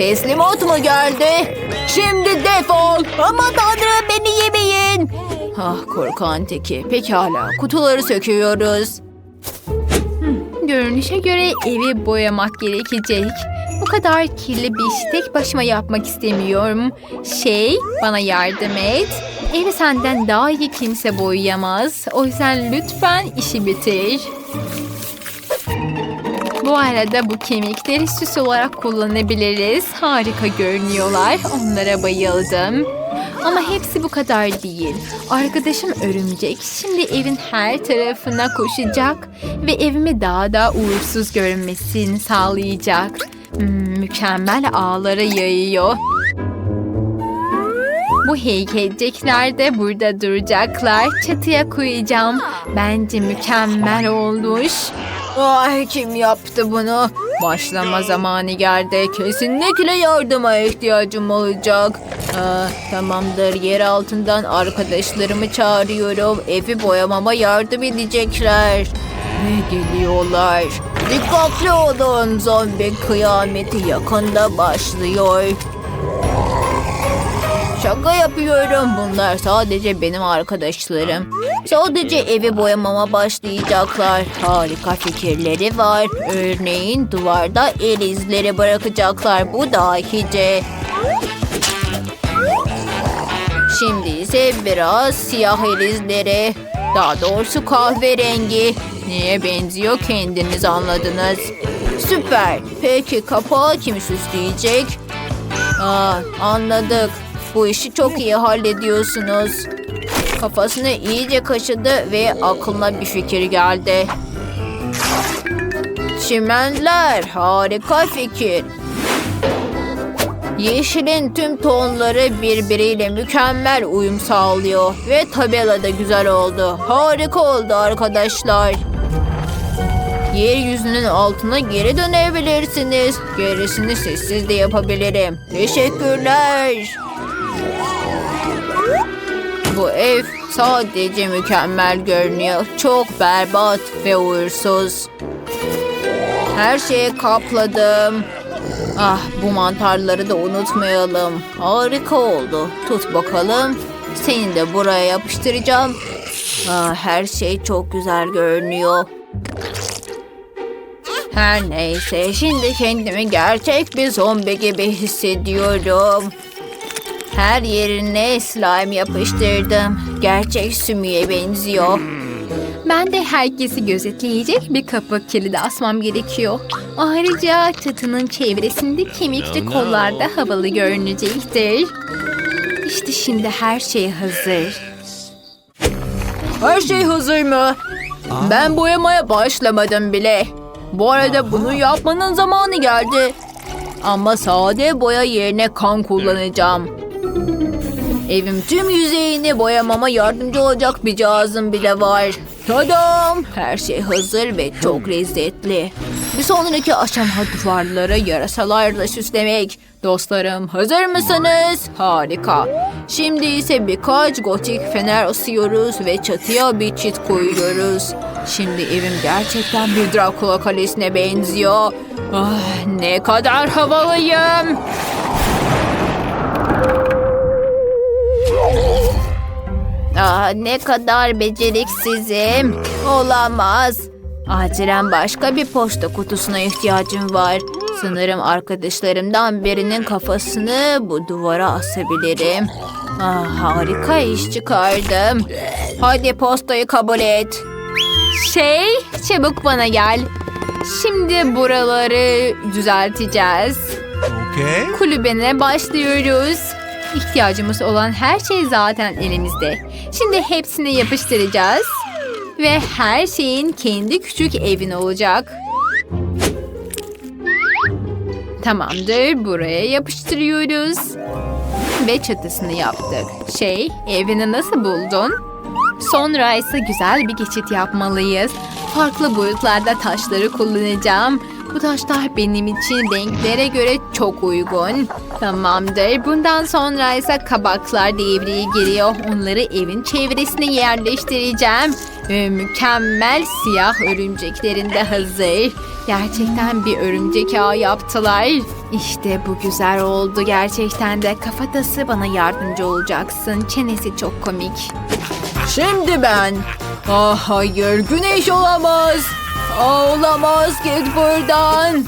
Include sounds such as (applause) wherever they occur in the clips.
Teslimat mı geldi? Şimdi defol. Aman tanrım beni yemeyin. Ah korkan teki. Pekala kutuları söküyoruz. Görünüşe göre evi boyamak gerekecek. Bu kadar kirli bir işi tek başıma yapmak istemiyorum. Şey, bana yardım et. Evi senden daha iyi kimse boyayamaz. O yüzden lütfen işi bitir. Bu arada bu kemikleri süs olarak kullanabiliriz. Harika görünüyorlar. Onlara bayıldım. Ama hepsi bu kadar değil. Arkadaşım örümcek şimdi evin her tarafına koşacak ve evimi daha da uğursuz görünmesini sağlayacak. Hmm, mükemmel ağlara yayıyor. Bu heykelcikler de burada duracaklar. Çatıya koyacağım. Bence mükemmel olmuş. Ay kim yaptı bunu? Başlama zamanı geldi. Kesinlikle yardıma ihtiyacım olacak. Aa, tamamdır. Yer altından arkadaşlarımı çağırıyorum. Evi boyamama yardım edecekler. Ve geliyorlar. Dikkatli olun. Zombi kıyameti yakında başlıyor. Şaka yapıyorum. Bunlar sadece benim arkadaşlarım. Sadece evi boyamama başlayacaklar. Harika fikirleri var. Örneğin duvarda el izleri bırakacaklar. Bu dahice. Şimdi ise biraz siyah el izleri. Daha doğrusu kahverengi. Neye benziyor kendiniz anladınız. Süper. Peki kapağı kim süsleyecek? Aa, anladık. Bu işi çok iyi hallediyorsunuz. Kafasını iyice kaşıdı ve aklına bir fikir geldi. Çimenler harika fikir. Yeşilin tüm tonları birbiriyle mükemmel uyum sağlıyor ve tabela da güzel oldu. Harika oldu arkadaşlar. Yeryüzünün altına geri dönebilirsiniz. Gerisini sessiz de yapabilirim. Teşekkürler. Bu ev sadece mükemmel görünüyor. Çok berbat ve uğursuz. Her şeyi kapladım. Ah bu mantarları da unutmayalım. Harika oldu. Tut bakalım. Seni de buraya yapıştıracağım. Ah, her şey çok güzel görünüyor. Her neyse şimdi kendimi gerçek bir zombi gibi hissediyorum. Her yerine slime yapıştırdım. Gerçek sümüğe benziyor. Ben de herkesi gözetleyecek bir kapı kilidi asmam gerekiyor. Ayrıca çatının çevresinde kemikli kollarda havalı görünecektir. İşte şimdi her şey hazır. Her şey hazır mı? Ben boyamaya başlamadım bile. Bu arada bunu yapmanın zamanı geldi. Ama sade boya yerine kan kullanacağım. Evim tüm yüzeyini boyamama yardımcı olacak bir cihazım bile var. Tadam! Her şey hazır ve çok lezzetli. Bir sonraki aşama duvarları yarasalarla süslemek. Dostlarım hazır mısınız? Harika. Şimdi ise birkaç gotik fener asıyoruz ve çatıya bir çit koyuyoruz. Şimdi evim gerçekten bir Dracula kalesine benziyor. Ah, ne kadar havalıyım. Ah, ne kadar beceriksizim. Olamaz. Acilen başka bir posta kutusuna ihtiyacım var. Sanırım arkadaşlarımdan birinin kafasını bu duvara asabilirim. Ah, harika iş çıkardım. Hadi postayı kabul et. Şey, çabuk bana gel. Şimdi buraları düzelteceğiz. Okay. Kulübene başlıyoruz. İhtiyacımız olan her şey zaten elimizde. Şimdi hepsini yapıştıracağız. Ve her şeyin kendi küçük evin olacak. Tamamdır. Buraya yapıştırıyoruz. Ve çatısını yaptık. Şey, evini nasıl buldun? Sonra ise güzel bir geçit yapmalıyız. Farklı boyutlarda taşları kullanacağım. Bu taşlar benim için renklere göre çok uygun. Tamamdır. Bundan sonra ise kabaklar devreye giriyor. Onları evin çevresine yerleştireceğim. Ve mükemmel siyah örümceklerin de hazır. Gerçekten bir örümcek ağı yaptılar. İşte bu güzel oldu gerçekten de. Kafatası bana yardımcı olacaksın. Çenesi çok komik. Şimdi ben. Ah hayır güneş olamaz. Olamaz git buradan.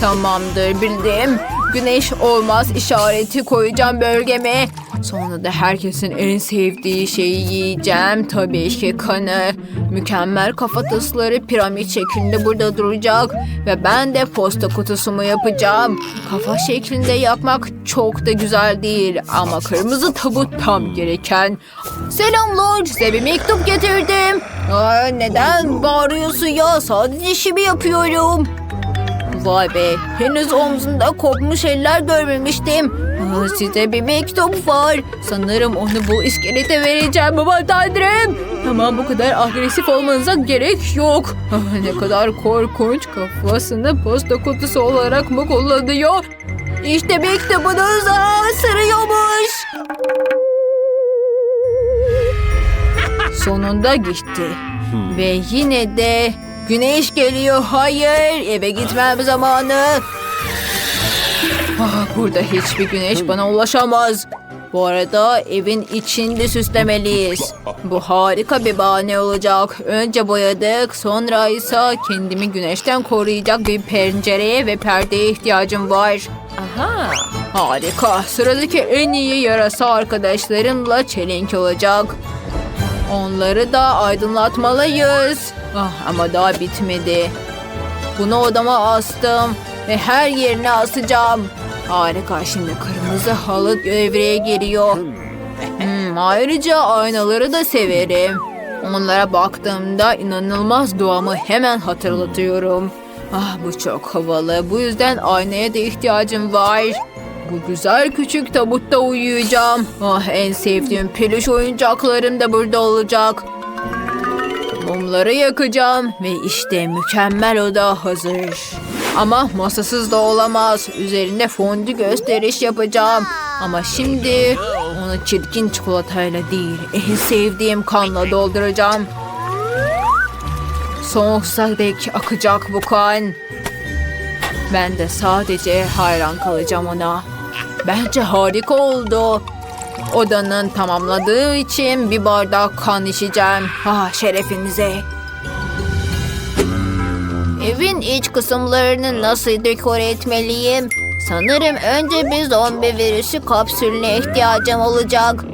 Tamamdır bildim. Güneş olmaz işareti koyacağım bölgeme. Sonra da herkesin en sevdiği şeyi yiyeceğim. Tabii ki kanı. Mükemmel kafatasları piramit şeklinde burada duracak. Ve ben de posta kutusumu yapacağım. Kafa şeklinde yapmak çok da güzel değil. Ama kırmızı tabut tam gereken. Selamlar size bir mektup getirdim. Aa, neden bağırıyorsun ya? Sadece işimi yapıyorum. Vay be, henüz omzunda kopmuş eller görmemiştim. Aa, size bir mektup var. Sanırım onu bu iskelete vereceğim baba tanrım. Tamam bu kadar agresif olmanıza gerek yok. Ah, ne kadar korkunç kafasını posta kutusu olarak mı kullanıyor? İşte mektubunuz aa, sırıyormuş. Sonunda gitti. Ve yine de güneş geliyor. Hayır eve gitmem zamanı. Ah, burada hiçbir güneş bana ulaşamaz. Bu arada evin içinde süslemeliyiz. Bu harika bir bahane olacak. Önce boyadık, sonra ise kendimi güneşten koruyacak bir pencereye ve perdeye ihtiyacım var. Aha, harika. Sıradaki en iyi yarasa arkadaşlarımla çelenk olacak. Onları da aydınlatmalıyız. Ah, ama daha bitmedi. Bunu odama astım ve her yerine asacağım. Harika şimdi kırmızı halı devreye giriyor. Hmm, ayrıca aynaları da severim. Onlara baktığımda inanılmaz doğamı hemen hatırlatıyorum. Ah bu çok havalı. Bu yüzden aynaya da ihtiyacım var. Bu güzel küçük tabutta uyuyacağım. Ah en sevdiğim peluş oyuncaklarım da burada olacak. Mumları yakacağım ve işte mükemmel oda hazır. Ama masasız da olamaz. Üzerinde fondü gösteriş yapacağım. Ama şimdi onu çirkin çikolatayla değil, en sevdiğim kanla dolduracağım. Sonsuza dek akacak bu kan. Ben de sadece hayran kalacağım ona. Bence harika oldu. Odanın tamamladığı için bir bardak kan içeceğim. Ah şerefinize. Evin iç kısımlarını nasıl dekore etmeliyim? Sanırım önce bir zombi virüsü kapsülüne ihtiyacım olacak.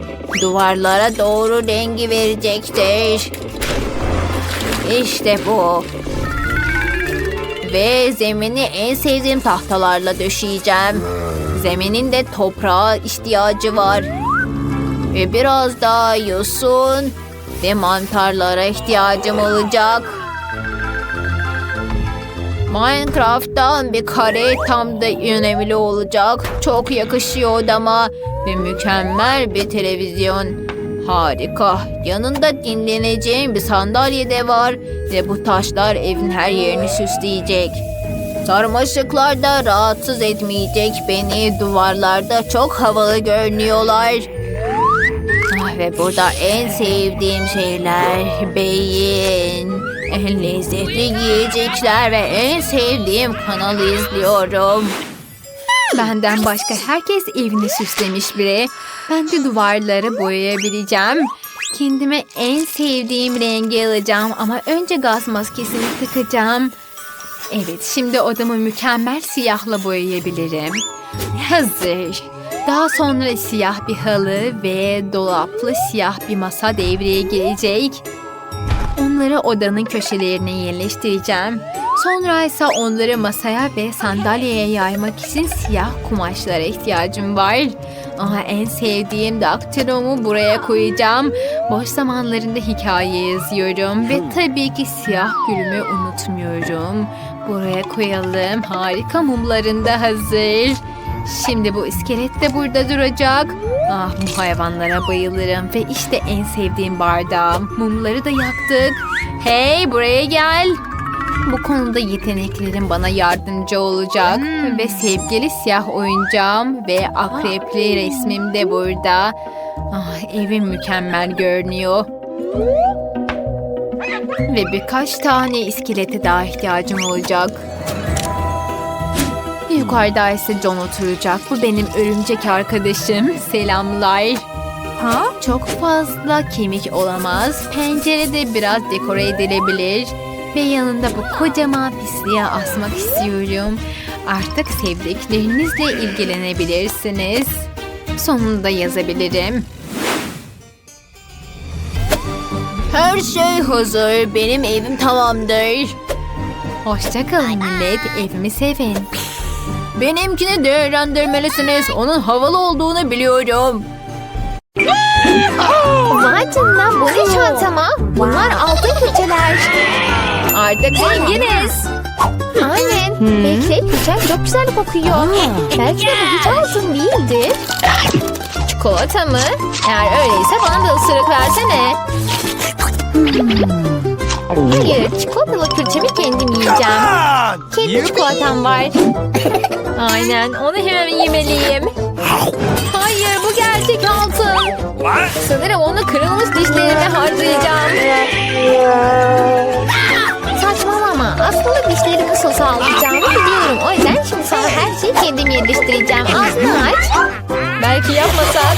Duvarlara doğru rengi verecektir. İşte bu. Ve zemini en sevdiğim tahtalarla döşeyeceğim. Zeminin de toprağa ihtiyacı var. Ve biraz daha yosun ve mantarlara ihtiyacım olacak. Minecraft'tan bir kare tam da önemli olacak. Çok yakışıyor odama ve mükemmel bir televizyon. Harika. Yanında dinleneceğim bir sandalye de var ve bu taşlar evin her yerini süsleyecek. Sarmaşıklar da rahatsız etmeyecek beni. Duvarlarda çok havalı görünüyorlar. Ah, ve burada en sevdiğim şeyler beyin. En lezzetli yiyecekler ve en sevdiğim kanalı izliyorum. Benden başka herkes evini süslemiş biri. Ben de duvarları boyayabileceğim. Kendime en sevdiğim rengi alacağım ama önce gaz maskesini takacağım. Evet, şimdi odamı mükemmel siyahla boyayabilirim. Hazır. Daha sonra siyah bir halı ve dolaplı siyah bir masa devreye girecek. Onları odanın köşelerine yerleştireceğim. Sonra ise onları masaya ve sandalyeye yaymak için siyah kumaşlara ihtiyacım var. Aha, en sevdiğim daktilomu buraya koyacağım. Boş zamanlarında hikaye yazıyorum ve tabii ki siyah gülümü unutmuyorum. Buraya koyalım. Harika mumların da hazır. Şimdi bu iskelet de burada duracak. Ah bu hayvanlara bayılırım ve işte en sevdiğim bardağım. Mumları da yaktık. Hey buraya gel. Bu konuda yeteneklerim bana yardımcı olacak. Ve sevgili siyah oyuncağım ve akrepli resmim de burada. Ah, evim mükemmel görünüyor. Ve birkaç tane iskelete daha ihtiyacım olacak. Yukarıda ise John oturacak. Bu benim örümcek arkadaşım. Selamlar. Ha? Çok fazla kemik olamaz. Pencerede biraz dekore edilebilir. Ve yanında bu kocaman pisliğe asmak istiyorum. Artık sevdiklerinizle ilgilenebilirsiniz. Sonunda yazabilirim. Her şey hazır. Benim evim tamamdır. Hoşçakalın millet. Evimi sevin. Benimkini değerlendirmelisiniz. Onun havalı olduğunu biliyorum. Vay canına bu ne çantama? Bunlar altın külçeler. Artık zenginiz. Aynen. Bekle külçem çok güzel kokuyor. Belki de bu hiç altın değildir. Çikolata mı? Eğer öyleyse bana da ısırık versene. Hayır çikolatalı külçemi kendim yiyeceğim. Kendi çikolatam var. Aynen onu hemen yemeliyim. Hayır bu gerçek altın. Sanırım onu kırılmış dişlerime harcayacağım. Saçmalama. Aslında dişlerimi sos alacağımı biliyorum. O yüzden şimdi sana her şeyi kendim yerleştireceğim. Ağzını aç. Belki yapmasak.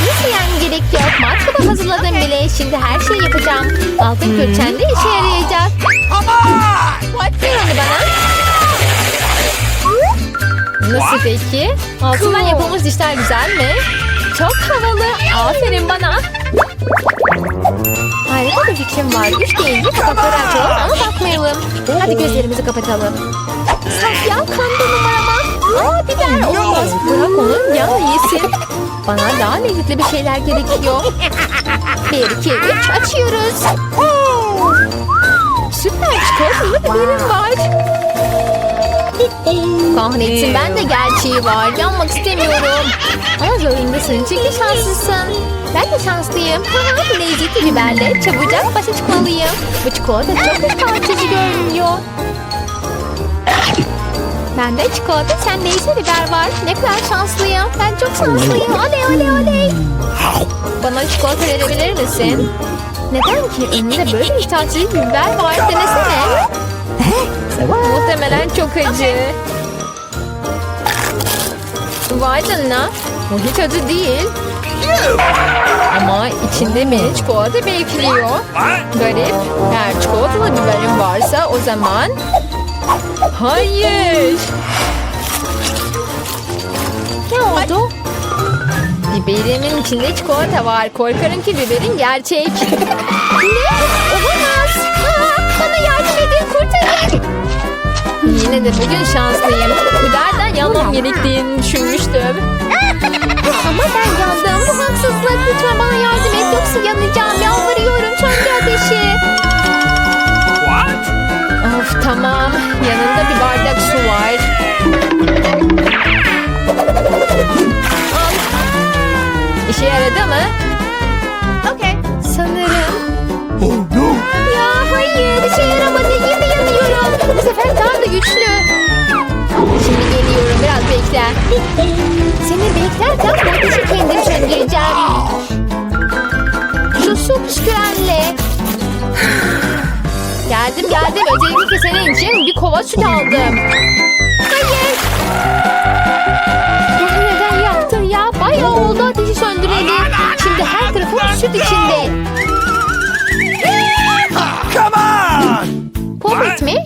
Nasıl yani gerek yok. Matkaba hazırladım bile. Şimdi her şeyi yapacağım. Altın külçen de işe yarayacak. Ver onu bana. Nasıl peki? Altından yapılmış dişler güzel mi? Çok havalı. Aferin bana. Harika bir fikrim var. Üç deyince kapakları açalım ama bakmayalım. Hadi gözlerimizi kapatalım. Safya kandı numarama. Aa biber olmaz. Bırak onu yan yesin. Bana daha lezzetli bir şeyler gerekiyor. Bir, iki, üç açıyoruz. Süper çikolatalı biberim var. Kahretsin ben de gerçeği var. Yanmak istemiyorum. Ama zorundasın çünkü şanslısın. Ben de şanslıyım. Haha, Lezzetli biberle çabucak başa çıkmalıyım. Bu çikolata çok açıcı görünüyor. Bende çikolata, sende ise biber var. Ne kadar şanslıyım. Ben çok şanslıyım. Oley oley oley. Bana çikolata verebilir misin? Neden ki? Önünde böyle bir biber var. Denesene. Muhtemelen çok acı. Vay canına. Bu hiç acı değil. Ama içinde beni çikolata bekliyor. Garip. Eğer çikolatalı biberim varsa o zaman... Hayır. Ne oldu? Biberimin içinde çikolata var. Korkarım ki biberin gerçek. (laughs) Ne? Olamaz. Yine de bugün şanslıyım. Biberden yanmam gerektiğini düşünmüştüm. Ama ben yandım. Bu haksızlık. Lütfen bana yardım et yoksa yanacağım. Yalvarıyorum. Söndür ateşi. Of tamam. Yanında bir bardak su var. Al. İşe yaradı mı? Sefer daha da güçlü. Şimdi geliyorum. Biraz bekle. Seni beklerken ateşi kendim söndüreceğim. Şu su püskürenle. Geldim geldim. Özellikle senin için bir kova süt aldım. Hayır. Bunu neden yaptın ya? Bayağı oldu ateşi söndüreli. Şimdi her tarafım süt içinde. Popit mi?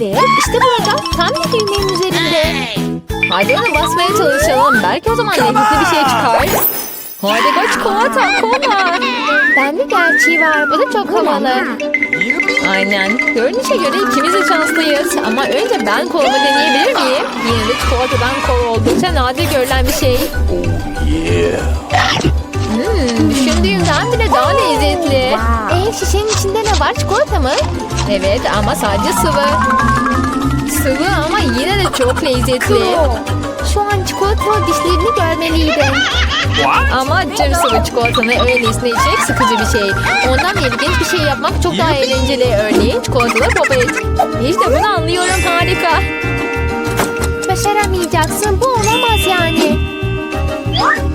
Evet, işte burada. Tam bir düğmenin üzerinde. Hadi onu basmaya çalışalım. Belki o zaman lezzetli bir şey çıkar. Hadi go çikolata, kola. Bende gerçeği var. Bu da çok havalı. Aynen. Görünüşe göre ikimiz de şanslıyız. Ama önce ben kolumu deneyebilir miyim? Yine de çikolatadan kol oldukça nadir görülen bir şey. Hmm, düşündüğümden bile daha lezzetli. Ee, şişenin içinde ne var? Çikolata mı? Evet ama sadece sıvı. Sıvı ama yine de çok lezzetli. Şu an çikolatalı dişlerini görmeliydim. Ama cır sıvı çikolatanın öylesine içmek sıkıcı bir şey. Ondan ilginç bir şey yapmak çok daha eğlenceli. Örneğin çikolatalı popet. İşte bunu anlıyorum harika. Başaramayacaksın. Bu olamaz yani.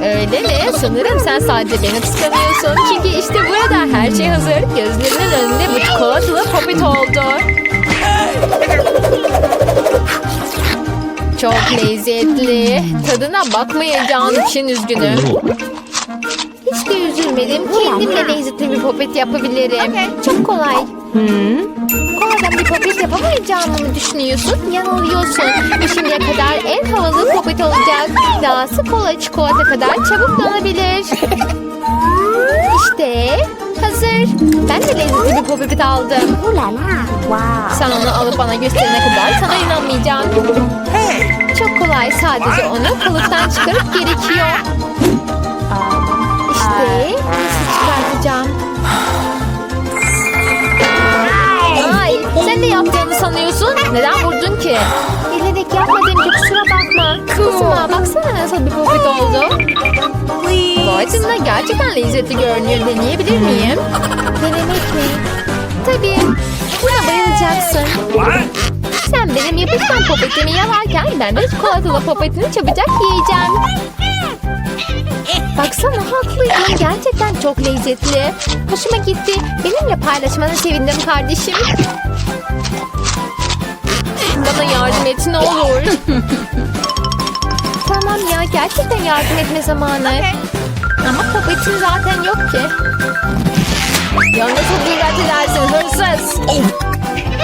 Öyle mi? Sanırım sen sadece beni kıskanıyorsun. Çünkü işte burada her şey hazır. Gözlerinin önünde bu çikolatalı popet oldu. Çok lezzetli. Tadına bakmayacağım için üzgünüm. Hiç de üzülmedim. Kendimle lezzetli bir popet yapabilirim. Çok kolay. Koladan bir popet yapamayacağımı mı düşünüyorsun? Yanılıyorsun. Bu şimdiye kadar en havalı popet olacak. Dahası kola çikolata kadar çabuk donabilir. İşte hazır. Ben de lezzetli bir popet aldım. Sen onu alıp bana gösterene kadar sana inanmayacağım. Çok kolay. Sadece onu kalıptan çıkarıp gerekiyor. İşte nasıl çıkartacağım? Sen ne yaptığını sanıyorsun? Neden vurdun ki? Bilerek yapmadım ki kusura bakma. Kızma baksana nasıl bir popit oldu. Vay canına gerçekten lezzetli görünüyor. Deneyebilir miyim? Denemek mi? Tabii. Buna bayılacaksın. Sen benim yapışkan popetimi yalarken ben de çikolatalı popetini çabucak yiyeceğim. Baksana haklıydın. Gerçekten çok lezzetli. Hoşuma gitti. Benimle paylaşmana sevindim kardeşim. Bana yardım et ne olur. (laughs) Tamam ya gerçekten yardım etme zamanı. Ama popetim zaten yok ki. ya nasıl dikkat edersin hırsız?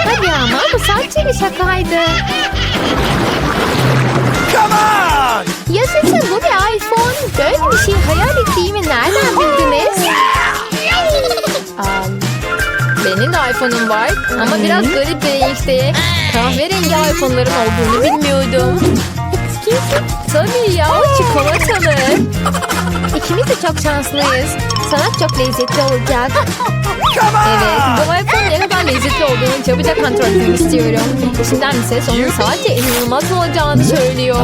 Hadi ama bu sadece bir şakaydı. Yaşasın bu bir iPhone. Böyle bir şey hayal ettiğimi nereden bildiniz? Aa, benim de iPhone'um var ama biraz garip bir renkte. Kahverengi iPhone'ların olduğunu bilmiyordum. Tabii ya çikolatalı. İkimiz de çok şanslıyız. Sana çok lezzetli olacak. Evet bu iPhone ne kadar lezzetli olduğunu çabucak kontrol etmek istiyorum. İçinden bir ses onun sadece inanılmaz olacağını söylüyor.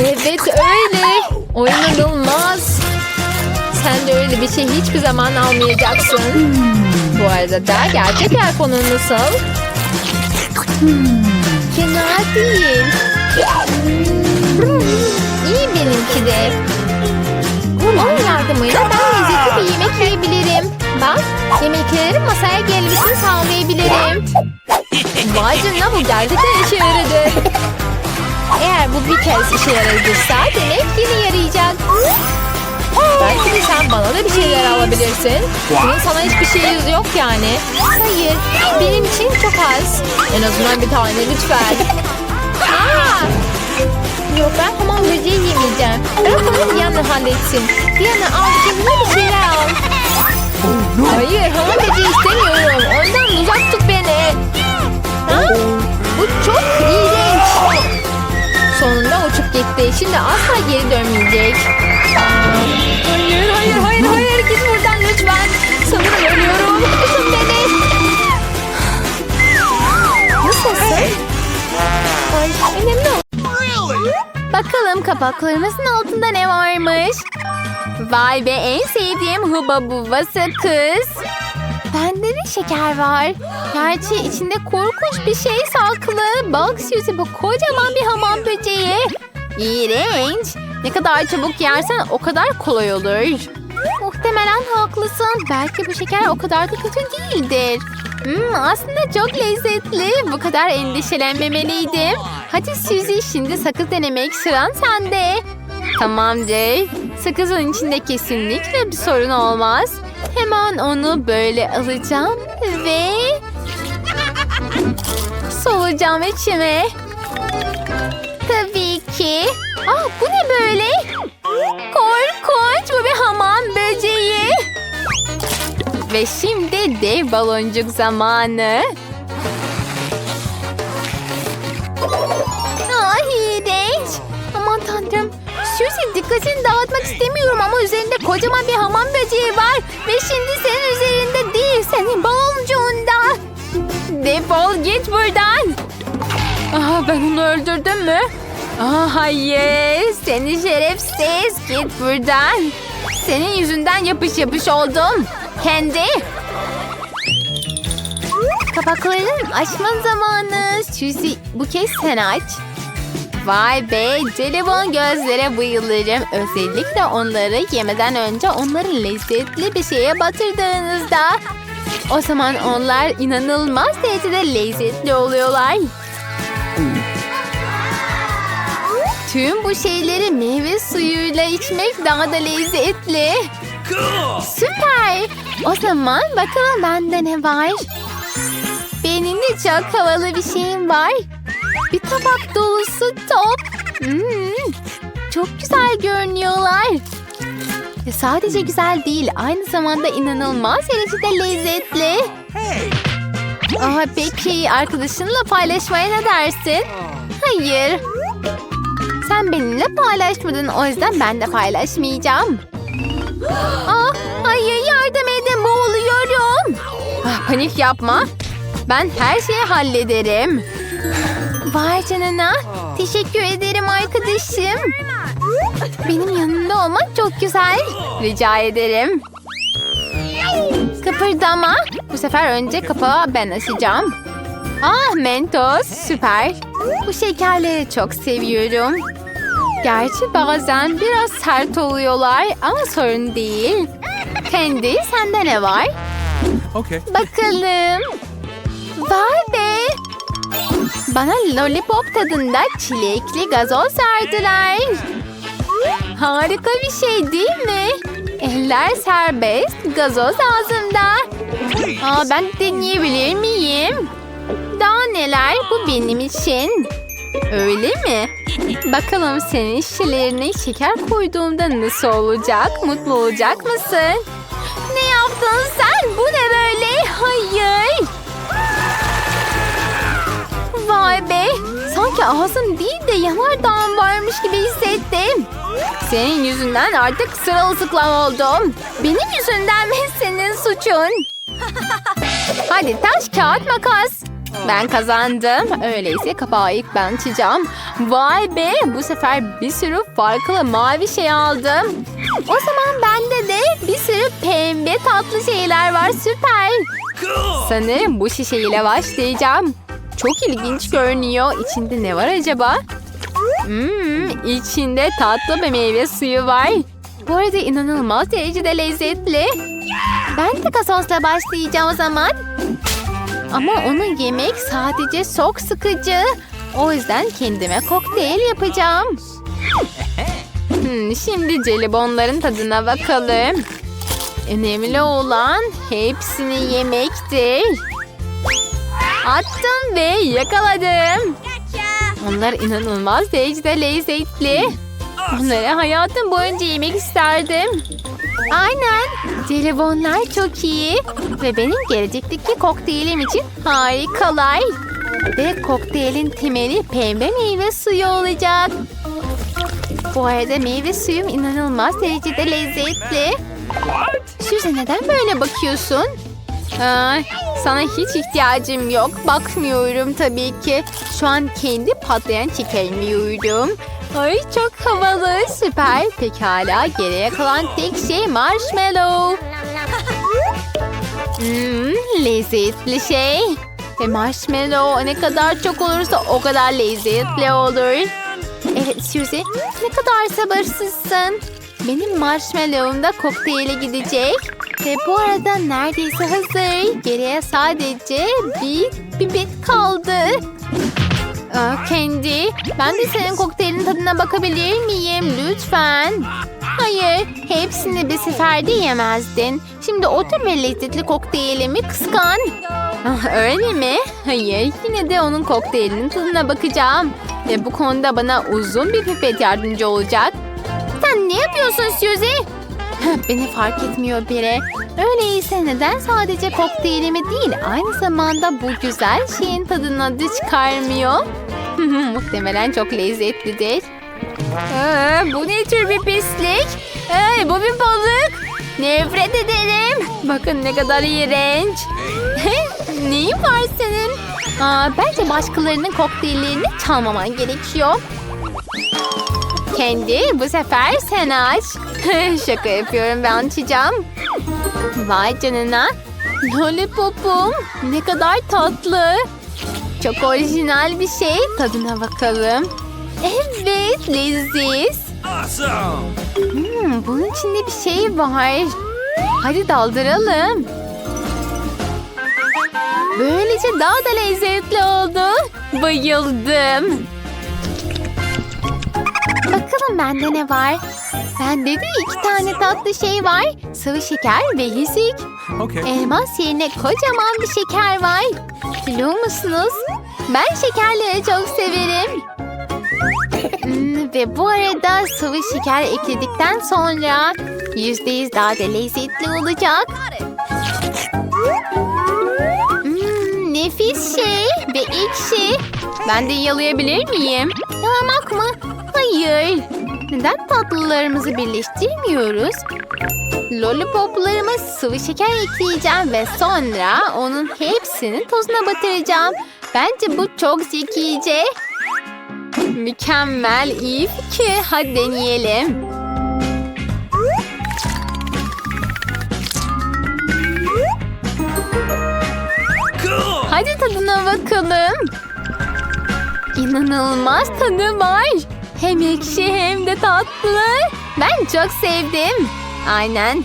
Evet öyle. O inanılmaz. Sen de öyle bir şey hiçbir zaman almayacaksın. Bu arada da gerçek iPhone'un nasıl? Fena değil. İyi benimki de. Onun yardımıyla ben lezzetli bir yemek yiyebilirim. Bak yemeklerin masaya gelmesini sağlayabilirim. Vay canına bu gerçekten işe yaradı. Eğer bu bir kez işe yaradıysa demek yine yarayacak. Belki de sen bana da bir şeyler alabilirsin. Bunun sana hiçbir şeyiz yok yani. Hayır benim için çok az. En azından bir tane lütfen. Yok ben hamam böceği yemeyeceğim. Bırak onu Diana halletsin. Diana al kendine bir şeyler al. Hayır hamam böceği istemiyorum. Ondan uzak tut beni. Ha? Bu çok iğrenç. Sonunda uçup gitti. Şimdi asla geri dönmeyecek. Hayır hayır hayır hayır git buradan lütfen. Sanırım ölüyorum. Tutun beni. Nasılsın? Ay, önemli. Bakalım kapaklarımızın altında ne varmış? Vay be en sevdiğim huba buba sakız. Bende de şeker var. Gerçi içinde korkunç bir şey saklı. Bak Suzy bu kocaman bir hamam böceği. İğrenç. Ne kadar çabuk yersen o kadar kolay olur. Muhtemelen haklısın. Belki bu şeker o kadar da kötü değildir. Hmm, aslında çok lezzetli. Bu kadar endişelenmemeliydim. Hadi Suzy şimdi sakız denemek sıran sende. Tamam Jay. Sakızın içinde kesinlikle bir sorun olmaz. Hemen onu böyle alacağım ve solucağım içime. Tabii ki. Aa, bu ne böyle? Korkunç bu bir hamam böceği. Ve şimdi dev baloncuk zamanı. Ah iğrenç. Aman tanrım. Suzy dikkatini dağıtmak istemiyorum ama üzerinde kocaman bir hamam böceği var. Ve şimdi senin üzerinde değil, senin baloncuğunda. Defol git buradan. Aa, ben onu öldürdüm mü? Aa, hayır. Seni şerefsiz. Git buradan. Senin yüzünden yapış yapış oldum. Kendi. Kapaklarının açma zamanı. Suzy bu kez sen aç. Vay be. Jelibon gözlere bayılırım. Özellikle onları yemeden önce onları lezzetli bir şeye batırdığınızda. O zaman onlar inanılmaz derecede lezzetli oluyorlar. Tüm bu şeyleri meyve suyuyla içmek daha da lezzetli. Süper. O zaman bakalım bende ne var? Benim de çok havalı bir şeyim var. Bir tabak dolusu top. Hmm, çok güzel görünüyorlar. Ve sadece güzel değil, aynı zamanda inanılmaz derecede lezzetli. Aa, peki arkadaşınla paylaşmaya ne dersin? Hayır. Sen benimle paylaşmadın, o yüzden ben de paylaşmayacağım. Aa, hayır yardım edin, boğuluyorum. Ah, panik yapma. Ben her şeyi hallederim. Vay canına. Teşekkür ederim arkadaşım. Benim yanımda olmak çok güzel. Rica ederim. Kıpırdama. Bu sefer önce kapağı ben açacağım. Ah Mentos süper. Bu şekerleri çok seviyorum. Gerçi bazen biraz sert oluyorlar ama sorun değil. Kendi sende ne var? Okay. Bakalım. Vay be. Bana lollipop tadında çilekli gazoz verdiler. Harika bir şey değil mi? Eller serbest, gazoz ağzımda. Aa, ben deneyebilir miyim? Daha neler bu benim için. Öyle mi? Bakalım senin şişelerine şeker koyduğumda nasıl olacak? Mutlu olacak mısın? Ne yaptın sen? Bu ne böyle? Hayır. Vay be. Sanki ağzım değil de yanardağım varmış gibi hissettim. Senin yüzünden artık sırılsıklam oldum. Benim yüzümden mi senin suçun? (laughs) Hadi taş kağıt makas. Ben kazandım. Öyleyse kapağı ilk ben açacağım. Vay be bu sefer bir sürü farklı mavi şey aldım. O zaman bende de bir sürü pembe tatlı şeyler var. Süper. Sanırım bu şişeyle başlayacağım. Çok ilginç görünüyor. İçinde ne var acaba? Hmm, içinde tatlı bir meyve suyu var. Bu arada inanılmaz derecede lezzetli. Ben de gazozla başlayacağım o zaman. Ama onu yemek sadece çok sıkıcı. O yüzden kendime kokteyl yapacağım. Hmm, şimdi jelibonların tadına bakalım. Önemli olan hepsini yemektir. Attım ve yakaladım. Onlar inanılmaz derecede lezzetli. Onları hayatım boyunca yemek isterdim. Aynen. Jelibonlar çok iyi ve benim gelecekteki kokteylim için harikalar. Ve kokteylin temeli pembe meyve suyu olacak. Bu arada meyve suyum inanılmaz derecede lezzetli. Suzy neden böyle bakıyorsun? Aa, sana hiç ihtiyacım yok. Bakmıyorum tabii ki. Şu an kendi patlayan şekerimi yiyorum. Ay çok havalı, süper. Pekala, geriye kalan tek şey marshmallow. (laughs) Hmm, lezzetli şey. Ve marshmallow ne kadar çok olursa o kadar lezzetli olur. Evet Suzy, ne kadar sabırsızsın. Benim marshmallow'um da kokteyle gidecek. Ve bu arada neredeyse hazır. Geriye sadece bir pipet kaldı. Kendi, ben de senin kokteylin tadına bakabilir miyim? Lütfen. Hayır, hepsini bir seferde yemezdin. Şimdi otur ve lezzetli kokteylimi kıskan. Ah, öyle mi? Hayır, yine de onun kokteylinin tadına bakacağım. Ve bu konuda bana uzun bir pipet yardımcı olacak. Sen ne yapıyorsun Suzy? Beni fark etmiyor biri. Öyleyse neden sadece kokteylimi değil aynı zamanda bu güzel şeyin tadını da çıkarmıyor? Muhtemelen çok lezzetlidir. Aa, bu ne tür bir pislik? Ay, bu bir balık. Nefret ederim. Bakın ne kadar iğrenç. Neyin var senin? Aa, bence başkalarının kokteyllerini çalmaman gerekiyor. Kendi bu sefer sen aç. (laughs) Şaka yapıyorum ben açacağım. Vay canına. Lollipopum ne kadar tatlı. Çok orijinal bir şey. Tadına bakalım. Evet leziz. Hmm, bunun içinde bir şey var. Hadi daldıralım. Böylece daha da lezzetli oldu. Bayıldım. Bakalım bende ne var? Bende de iki tane tatlı şey var. Sıvı şeker ve yüzük. Okay. Elmas yerine kocaman bir şeker var. Biliyor musunuz? Ben şekerleri çok severim. Hmm, ve bu arada sıvı şeker ekledikten sonra yüzde yüz daha da lezzetli olacak. Hmm, nefis şey ve ekşi. Ben de yalayabilir miyim? Yalamak mı? Hayır. Neden tatlılarımızı birleştirmiyoruz? Lollipoplarıma sıvı şeker ekleyeceğim ve sonra onun hepsini tozuna batıracağım. Bence bu çok zekice. Mükemmel, iyi fikir. Hadi deneyelim. Hadi tadına bakalım. İnanılmaz tadı var. Hem ekşi hem de tatlı. Ben çok sevdim. Aynen.